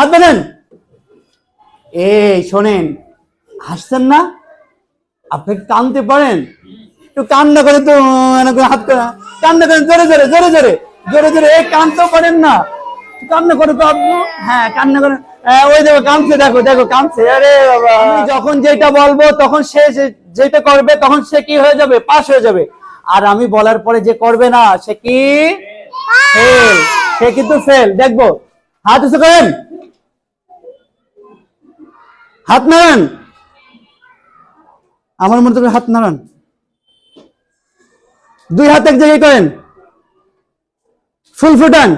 হাত বাঁধেন। এই শোনেন হাসছেন না? আপনি কানতে পারেন? একটু কান্না করে তো হাত কান্না করেন জোরে জোরে জোরে জোরে। জোরে জোরে এই কানতেও পারেন না। কান্না করে তো আপনি হ্যাঁ কান্না করে হ্যাঁ, ওই দেখো কানছে দেখো দেখো কানছে আরে বাবা। যখন যেটা বলব তখন সে যেটা করবে তখন সে কি হয়ে যাবে? পাস হয়ে যাবে। আর আমি বলার পরে যে করবে না সে কি? ফেল। সে কিন্তু ফেল। দেখব। হাত উঁচু করেন। হাত নাড়ান। আমার মনে করে হাত নাড়ান। দুই হাত এক জায়গায় করেন। ফুল ফুটান।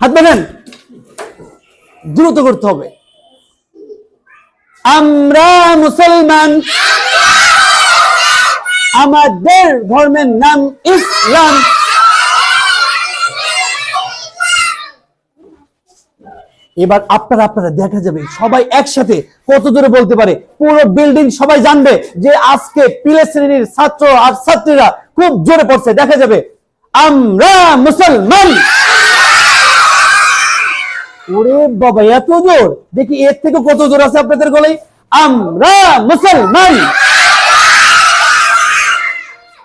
হাত বাঁধেন দ্রুত করতে হবে। আমরা মুসলমান। আমাদের ধর্মের নাম ইসলাম। এবার আপনারা আপনারা দেখা যাবে সবাই একসাথে কত দূরে বলতে পারে? পুরো বিল্ডিং সবাই জানবে যে আজকে পিলে শ্রেণির ছাত্র আর ছাত্রীরা খুব জোরে পড়ছে। দেখা যাবে আমরা মুসলমান। ওরে বাবা, এত জোর? দেখি এর থেকে কত জোর আছে আপনাদের গলায়? আমরা মুসলমান।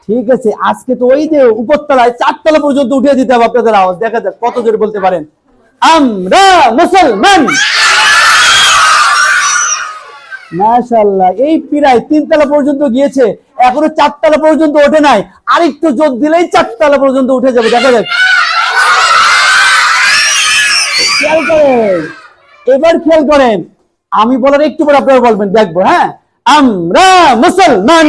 ঠিক আছে, আজকে তো ওই যে উপরতলায় চারতলা পর্যন্ত উঠিয়ে দিতে হবে আপনাদের আওয়াজ। দেখা যাক কত জোরে বলতে পারেন। আমরা মুসলমান। মাশাল্লাহ এই প্রায় তিনতলা পর্যন্ত গিয়েছে, এখনও চারতলা পর্যন্ত ওঠে নাই। জোর দিলেই চারতলা পর্যন্ত উঠে যাবে, দেখা যাক। খেয়াল করেন, এবার খেয়াল করেন। আমি বলার একটু পর আপনারা বলবেন, দেখব হ্যাঁ? আমরা মুসলমান।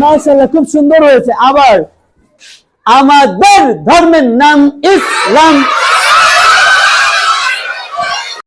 মাশাল্লাহ খুব সুন্দর হয়েছে। আবার আমাদের ধর্মের নাম ইসলাম।